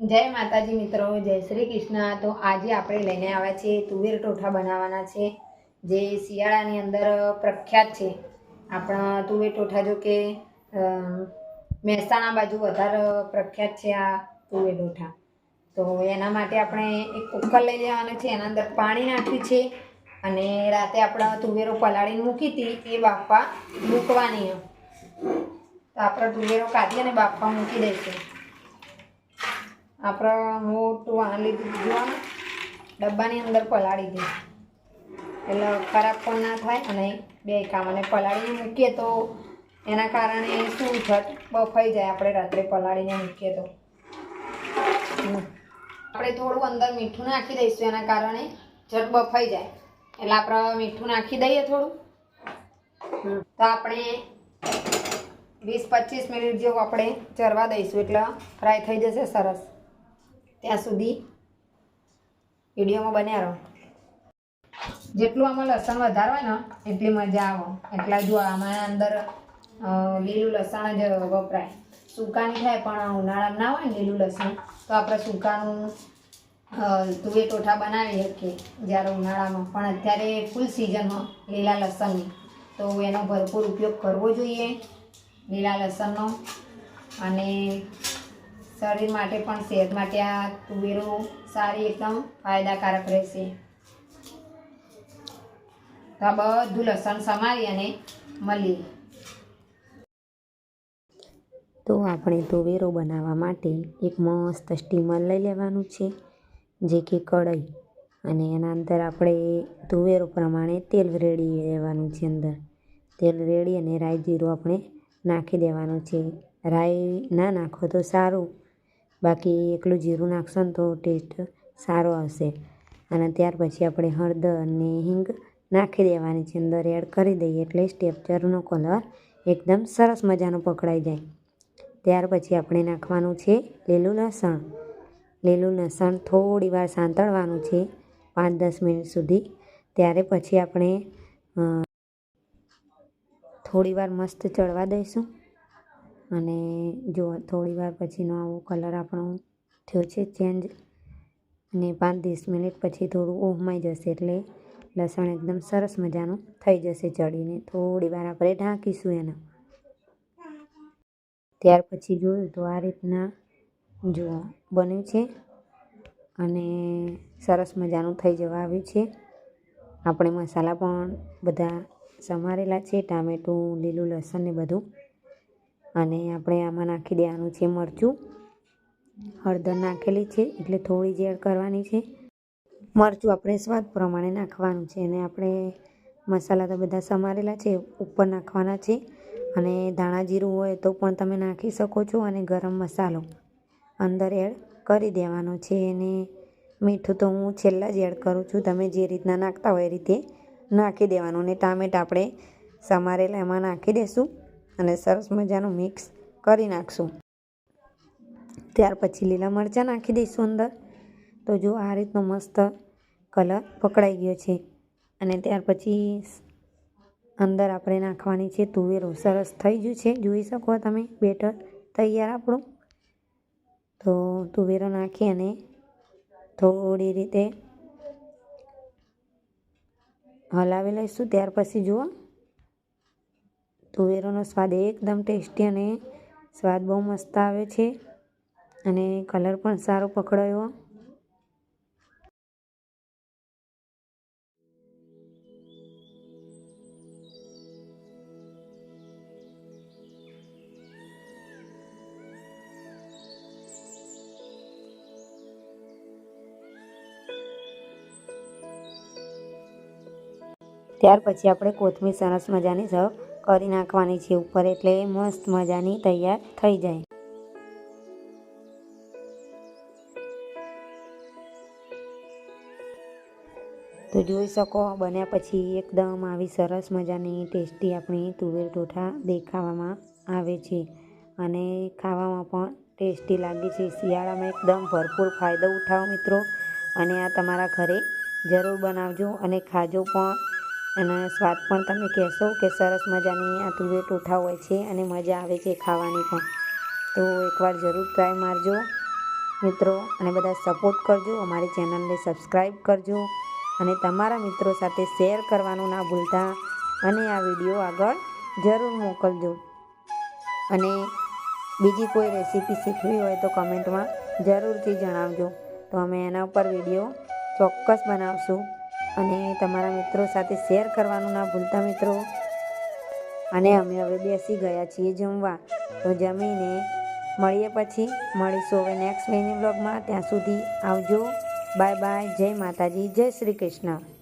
જય માતાજી મિત્રો, જય શ્રી કૃષ્ણ. તો આજે આપણે લઈને આવ્યા છીએ તુવેર ટોઠા બનાવવાના છે, જે શિયાળાની અંદર પ્રખ્યાત છે. આપણા તુવેર ટોઠા જો કે મહેસાણા બાજુ વધારે પ્રખ્યાત છે આ તુવેર ટોઠા તો એના માટે આપણે એક કુકર લઈ લેવાનું છે, એના અંદર પાણી નાખ્યું છે અને રાતે આપણે તુવેરો પલાળીને મૂકી હતી, એ બાફવા મૂકવાની. તો આપણે તુવેરો કાઢી અને બાફવા મૂકી દઈશું. આપણે મોટું વાણ લીધું જોવાનું. ડબ્બાની અંદર પલાળી દે. એટલે ખરાબ પણ ના થાય અને બે કામ અને પલાળીને મૂકીએ તો એના કારણે શું ઝટ બફાઈ જાય આપણે રાત્રે પલાળીને મૂકીએ તો. આપણે થોડું અંદર મીઠું નાખી દઈશું એના કારણે ઝટ બફાઈ જાય. એટલે આપણે મીઠું નાખી દઈએ થોડું. તો આપણે વીસ પચીસ મિનિટ જેવું આપણે ચરવા દઈશું. એટલે ફ્રાય થઈ જશે સરસ. ત્યાં સુધી વિડીયોમાં બન્યા રહો. જેટલું આમાં લસણ વધારે હોય ને એટલી મજા આવો. એટલા જો આમાં અંદર લીલું લસણ જ વપરાય. સૂકાની થાય પણ ઉનાળામાં ના હોય ને લીલું લસણ તો આપણે સૂકાનું અ, ટોઠા બનાવી શકીએ. જ્યારે ઉનાળામાં. પણ અત્યારે ફૂલ સિઝનમાં લીલા લસણની. તો એનો ભરપૂર ઉપયોગ કરવો જોઈએ લીલા લસણનો. અને શરીર માટે પણ સેહત માટે આ તુવેરો સારી એકદમ ફાયદાકારક રહેશે. તો આ બધું લસણ સમારી અને મળી તો આપણે તુવેરો બનાવવા માટે એક મસ્ત સ્ટીમર લઈ લેવાનું છે, જે કે કઢાઈ. અને એના અંદર આપણે તુવેરો પ્રમાણે તેલ રેડી લેવાનું છે અંદર. તેલ રેડી અને રાઈ જીરું આપણે નાખી દેવાનું છે. રાઈ ના નાખો તો સારું. બાકી એકલું જીરું નાખશો ને તો ટેસ્ટ સારો આવશે અને ત્યાર પછી આપણે હળદર અને હિંગ નાખી દેવાની છે. અંદર એડ કરી દઈએ એટલે સ્ટેપચરનો કલર એકદમ સરસ મજાનો પકડાઈ જાય. ત્યાર પછી આપણે નાખવાનું છે લીલું લસણ. લીલું લસણ થોડી વાર સાંતળવાનું છે પાંચ દસ મિનિટ સુધી. ત્યારે પછી આપણે થોડી વાર મસ્ત ચડવા દઈશું. અને જો થોડી વાર પછીનો આવો કલર આપણો થયો છે ચેન્જ અને પાંચ દસ મિનિટ પછી થોડું ઓહમાઈ જશે એટલે લસણ એકદમ સરસ મજાનું થઈ જશે ચડીને. થોડી વાર આપણે ઢાંકીશું એને. ત્યાર પછી જોયું તો આ રીતના જો બન્યું છે અને સરસ મજાનું થઈ જવા આવ્યું છે. આપણે મસાલા પણ બધા સમારેલા છે. ટામેટું, લીલું લસણ ને બધું. અને આપણે આમાં નાખી દેવાનું છે મરચું. હળદર નાખેલી છે, એટલે થોડી જ એડ કરવાની છે. મરચું આપણે સ્વાદ પ્રમાણે નાખવાનું છે અને આપણે મસાલા તો બધા સમારેલા છે, ઉપર નાખવાના છે. અને ધાણા જીરું હોય તો પણ તમે નાખી શકો છો અને ગરમ મસાલો અંદર એડ કરી દેવાનો છે. અને મીઠું તો હું છેલ્લા જ એડ કરું છું, તમે જે રીતના નાખતા હોય એ રીતે નાખી દેવાનું. અને ટામેટા આપણે સમારેલા એમાં નાખી દઈશું અને સરસ મજાનું મિક્સ કરી નાખશું. ત્યાર પછી લીલા મરચાં નાખી દઈશું અંદર. તો જો આ રીતનો મસ્ત કલર પકડાઈ ગયો છે. અને ત્યાર પછી અંદર આપણે નાખવાની છે તુવેરો. સરસ થઈ ગયું છે. જોઈ શકો તમે, બેટર તૈયાર આપણું. તો તુવેરો નાખી અને થોડી રીતે હલાવી લઈશું. ત્યાર પછી જુઓ તુવેરોનો સ્વાદ એકદમ ટેસ્ટી અને સ્વાદ બહુ મસ્ત આવે છે. અને કલર પણ સારો પકડાયો. ત્યાર પછી આપણે કોથમીર સરસ મજાની સર્વ કરી નાખવાની છે ઉપર એટલે મસ્ત મજાની તૈયાર થઈ જાય. તો જોઈ શકો, બન્યા પછી એકદમ આવી સરસ મજાની ટેસ્ટી આપણી તુવેર ટોઠા દેખાવામાં આવે છે. અને ખાવામાં પણ ટેસ્ટી લાગે છે. શિયાળામાં એકદમ ભરપૂર ફાયદો ઉઠાવો મિત્રો. અને આ તમારા ઘરે જરૂર બનાવજો અને ખાજો પણ. અને સ્વાદ પણ તમે કહેશો કે સરસ મજાની આ તુવેર ટોઠા હોય છે અને મજા આવે છે ખાવાની પણ. તો એકવાર જરૂર ટ્રાય મારજો. મિત્રો, અને બધા સપોર્ટ કરજો. અમારી ચેનલને સબસ્ક્રાઈબ કરજો. અને તમારા મિત્રો સાથે શેર કરવાનું ના ભૂલતા. અને આ વીડિયો આગળ જરૂર મોકલજો. અને બીજી કોઈ રેસીપી શીખવી હોય તો કમેન્ટમાં જરૂરથી જણાવજો. તો અમે એના ઉપર વીડિયો ચોક્કસ બનાવશું. અને તમારા મિત્રો સાથે શેર કરવાનું ના ભૂલતા મિત્રો. અને અમે હવે બેસી ગયા છીએ જમવા. તો જમીને મળીએ પછી. મળીશું હવે નેક્સ્ટ મિની બ્લોગમાં ત્યાં સુધી આવજો. બાય બાય જય માતાજી. જય શ્રી કૃષ્ણ.